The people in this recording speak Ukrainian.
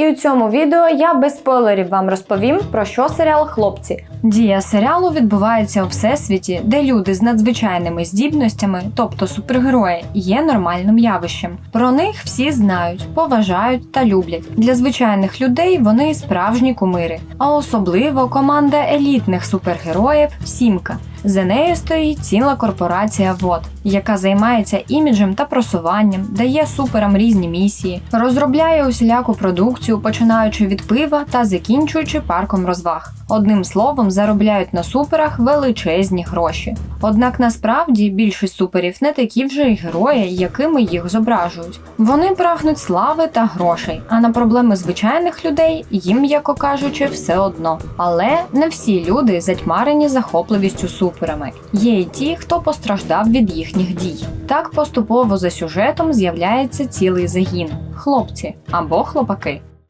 і у цьому відео я без спойлерів вам розповім про що серіал Хлопці. Дія серіалу відбувається у всесвіті, де люди з надзвичайними здібностями, тобто супергерої, є нормальним явищем. Про них всі знають, поважають та люблять. Для звичайних людей вони справжні кумири, а особливо команда елітних супергероїв Сімка. За нею стоїть ціла корпорація ВОД, яка займається іміджем та просуванням, дає суперам різні місії, розробляє усіляку продукцію, починаючи від пива та закінчуючи парком розваг. Одним словом, заробляють на суперах величезні гроші. Однак насправді більшість суперів не такі вже й герої, якими їх зображують. Вони прагнуть слави та грошей, а на проблеми звичайних людей їм, м'яко кажучи, все одно. Але не всі люди затьмарені захопливістю суперами. Є й ті, хто постраждав від їхніх дій. Так поступово за сюжетом з'являється цілий загін хлопці або хлопаки.